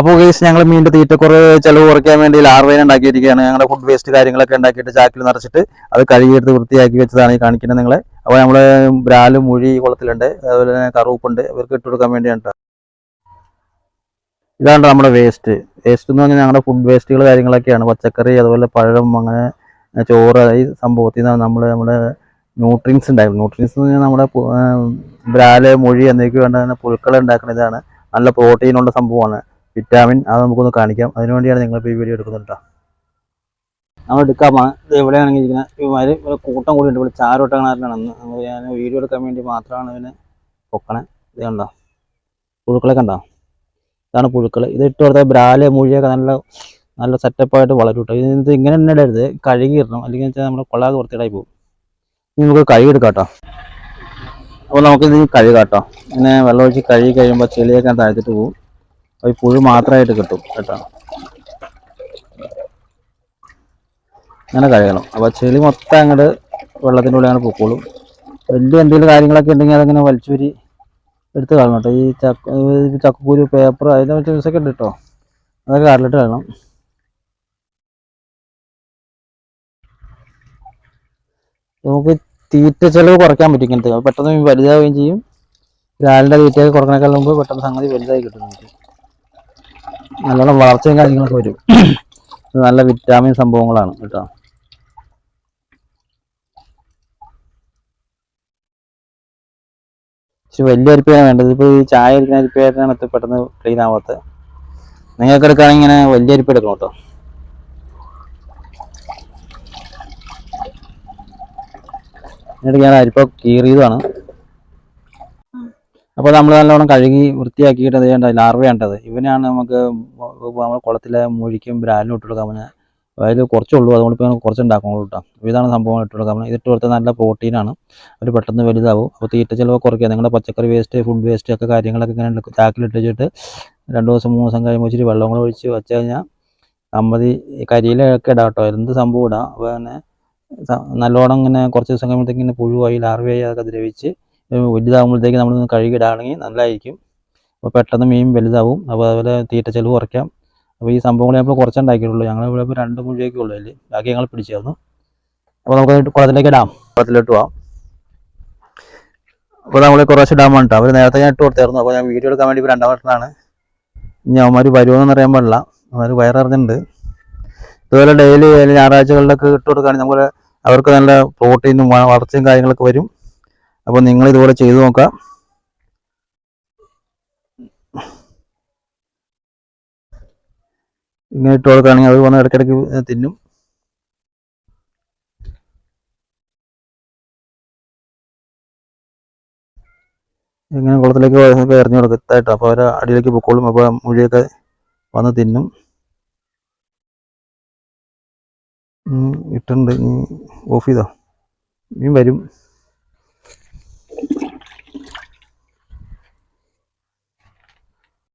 അപ്പോൾ ഗൈസ് ഞങ്ങൾ മീന്റെ തീറ്റ കുറേ ചിലവ് കുറയ്ക്കാൻ വേണ്ടി ലാർവേനെ ഉണ്ടാക്കിയിരിക്കുകയാണ്. ഞങ്ങളുടെ ഫുഡ് വേസ്റ്റ് കാര്യങ്ങളൊക്കെ ഉണ്ടാക്കിയിട്ട് ചാക്കിൽ നിറച്ചിട്ട് അത് കഴുകിയെടുത്ത് വൃത്തിയാക്കി വെച്ചതാണ് ഈ കാണിക്കുന്നത് നിങ്ങളെ. അപ്പോൾ നമ്മൾ ബ്രാൽ മുഴി കുളത്തിലുണ്ട്. അതുപോലെ തന്നെ കറുപ്പുണ്ട് ഇവർക്ക് ഇട്ട് കൊടുക്കാൻ വേണ്ടിയാണ്. ഇതാണ് നമ്മുടെ വേസ്റ്റ് വേസ്റ്റ് എന്ന് പറഞ്ഞാൽ ഞങ്ങളുടെ ഫുഡ് വേസ്റ്റുകൾ കാര്യങ്ങളൊക്കെയാണ്. പച്ചക്കറി അതുപോലെ പഴം അങ്ങനെ ചോറ് ഈ സംഭവത്തിൽ നിന്നാണ് നമ്മൾ നമ്മുടെ ന്യൂട്രിയൻസ് ഉണ്ടായിരുന്നു ന്യൂട്രിയൻസ് എന്ന് പറഞ്ഞാൽ നമ്മുടെ ബ്രാൽ മൊഴി എന്നൊക്കെ വേണ്ട പുഴുക്കൾ ഉണ്ടാക്കുന്ന ഇതാണ്. നല്ല പ്രോട്ടീനുള്ള സംഭവമാണ്. വിറ്റാമിൻ അത് നമുക്കൊന്ന് കാണിക്കാം. അതിനുവേണ്ടിയാണ് നിങ്ങളിപ്പോൾ ഈ വീഡിയോ എടുക്കുന്നത് കേട്ടോ നമ്മൾ എടുക്കാമാണ് ഇത് എവിടെയാണെങ്കിൽ ഇരിക്കുന്നത് ഇവന്മാർ കൂട്ടം കൂടി ഉണ്ട്. ഇവിടെ ചാരോട്ടങ്ങാരനാണ് നമ്മൾ ഞാൻ വീഡിയോ എടുക്കാൻ വേണ്ടി മാത്രമാണ് ഇവനെ പൊക്കണേ. ഇത് കണ്ടോ? പുഴുക്കളെ കണ്ടോ? ഇതാണ് പുഴുക്കൾ ഇത് ഇട്ട് കൊടുത്താൽ ബ്രാൽ മുഴിയൊക്കെ നല്ല നല്ല സെറ്റപ്പായിട്ട് വളരും കേട്ടോ ഇത് ഇങ്ങനെ തന്നെ ഇടരുത് കഴുകി ഇടണം. അല്ലെങ്കിൽ വെച്ചാൽ നമ്മുടെ കൊള്ളാതെ വൃത്തിയിടായി പോകും. നമുക്ക് കഴുകി എടുക്കാം കേട്ടോ അപ്പോൾ നമുക്കിത് കഴുകാം കേട്ടോ ഇങ്ങനെ വെള്ളം ഒഴിച്ച് കഴുകി കഴിയുമ്പോൾ ചെളിയൊക്കെ താഴ്ത്തിട്ട് പോകും ഈ പുഴു മാത്രമായിട്ട് കിട്ടും കേട്ടോ. അങ്ങനെ കഴുകണം അപ്പോൾ ചെളി മൊത്തം അങ്ങോട്ട് വെള്ളത്തിന്റെ ഉള്ളിൽ അങ്ങനെ പൊക്കോളും. വലിയ എന്തെങ്കിലും കാര്യങ്ങളൊക്കെ ഉണ്ടെങ്കിൽ അതങ്ങനെ വലിച്ചൂരി എടുത്ത് കളയണം കേട്ടോ. ഈ ചക്ക ചക്കക്കൂരി പേപ്പർ അതിന്റെ മറ്റേ ദിവസമൊക്കെ ഉണ്ട് കേട്ടോ. അതൊക്കെ കാറിലിട്ട് കളയണം. നമുക്ക് തീറ്റ ചെലവ് കുറയ്ക്കാൻ പറ്റും ഇങ്ങനത്തെ. പെട്ടെന്ന് വലുതാവുകയും ചെയ്യും. രാവിലെ തീറ്റയൊക്കെ കുറക്കണേക്കാൾ മുമ്പ് പെട്ടെന്ന് സംഗതി വലുതായി കിട്ടും നമുക്ക് നല്ലോണം വളർച്ചയും കാര്യങ്ങളൊക്കെ വരും. നല്ല വിറ്റാമിൻ സംഭവങ്ങളാണ് കേട്ടോ. പക്ഷെ വലിയ അരിപ്പയാണ് വേണ്ടത്. ഇപ്പോൾ ഈ ചായ അരിക്കുന്ന അരിപ്പയായിട്ടാണ് ഇത് പെട്ടെന്ന് ക്ലീൻ ആവാത്തത് നിങ്ങൾക്ക് എടുക്കുകയാണെങ്കിൽ ഇങ്ങനെ വലിയ അരിപ്പ എടുക്കണം കേട്ടോ. എന്നിട്ട് ഞാൻ അരിപ്പ കീറിയതാണ്. അപ്പോൾ നമ്മൾ നല്ലോണം കഴുകി വൃത്തിയാക്കിയിട്ട് അത് ചെയ്യേണ്ട ലാർവയാണ്ടത് ഇവനാണ് നമുക്ക് നമ്മുടെ കുളത്തിലെ മുഴിക്കും ബ്രാലിനും ഇട്ട് കൊടുക്കാൻ പറഞ്ഞാൽ അതിൽ കുറച്ചുള്ളൂ അതുകൊണ്ട് ഇപ്പോൾ കുറച്ച് ഉണ്ടാക്കുള്ളൂ കേട്ടോ ഇതാണ് സംഭവം ഇട്ട് കൊടുക്കാൻ ഇതിട്ട് കൊടുത്താൽ നല്ല പ്രോട്ടീനാണ് അവർ പെട്ടെന്ന് വലുതാവും. അപ്പോൾ തീറ്റ ചിലവ് കുറയ്ക്കുക. നിങ്ങളുടെ പച്ചക്കറി വേസ്റ്റ് ഫുഡ് വേസ്റ്റ് ഒക്കെ കാര്യങ്ങളൊക്കെ ഇങ്ങനെ ചാക്കിലിട്ട് വെച്ചിട്ട് രണ്ട് ദിവസം മൂന്ന് ദിവസം കഴിയുമ്പോൾ ഇച്ചിരി വെള്ളം കൂടെ ഒഴിച്ച് വെച്ച് കഴിഞ്ഞാൽ അമ്പതി കരിയിലൊക്കെ ഇടാം കേട്ടോ എന്ത് സംഭവം ഇടാം? അപ്പോൾ തന്നെ നല്ലോണം ഇങ്ങനെ കുറച്ച് ദിവസം കഴിയുമ്പോഴത്തേക്ക് ഇങ്ങനെ പുഴുവായി ലാർവയായി അതൊക്കെ ദ്രവിച്ച് വലുതാകുമ്പോഴത്തേക്ക് നമ്മളൊന്ന് കഴുകിയിടുകയാണെങ്കിൽ നല്ലതായിരിക്കും. അപ്പോൾ പെട്ടെന്ന് മീൻ വലുതാവും. അപ്പോൾ അതുപോലെ തീറ്റ ചെലവ് കുറയ്ക്കാം. അപ്പോൾ ഈ സംഭവങ്ങൾ നമ്മൾ കുറച്ചുണ്ടാക്കിയിട്ടുള്ളൂ ഞങ്ങൾ ഇവിടെ ഇപ്പോൾ രണ്ട് മുഴുവൊക്കെ ഉള്ളൂ അതിൽ ബാക്കി ഞങ്ങൾ പിടിച്ചായിരുന്നു. അപ്പോൾ നമുക്ക് കുളത്തിലേക്ക് ഇടാം. കുളത്തിലോട്ട് പോവാം. അപ്പോൾ നമ്മൾ കുറച്ച് ഇടാൻ വേണ്ടിട്ട് അവർ നേരത്തെ ഞാൻ ഇട്ട് കൊടുത്തായിരുന്നു. അപ്പോൾ ഞാൻ വീഡിയോ എടുക്കാൻ വേണ്ടി ഇപ്പോൾ രണ്ടാം വട്ടമാണ് ഇനി അവന്മാർ വരുമെന്ന് അറിയാൻ പാടില്ല. അവന്മാർ വയറിഞ്ഞിട്ടുണ്ട് ഇതുപോലെ ഡെയിലി ഞായറാഴ്ചകളിലൊക്കെ ഇട്ട് കൊടുക്കുകയാണെങ്കിൽ നമ്മൾ അവർക്ക് നല്ല പ്രോട്ടീനും വളർച്ചയും കാര്യങ്ങളൊക്കെ വരും. അപ്പോൾ നിങ്ങൾ ഇതുപോലെ ചെയ്തു നോക്കാം. ഇങ്ങനെ ഇട്ട് കൊടുക്കുകയാണെങ്കിൽ അത് വന്ന് ഇടയ്ക്കിടയ്ക്ക് തിന്നും. ഇങ്ങനെ കുളത്തിലേക്ക് എറിഞ്ഞു കൊടുക്കത്തായിട്ട് അപ്പോൾ അവർ അടിയിലേക്ക് പൊക്കോളും. അപ്പോൾ മുഴിയൊക്കെ വന്ന് തിന്നും. ഇട്ടുണ്ട് ഓഫ് ചെയ്തോ? ഇനിയും വരും.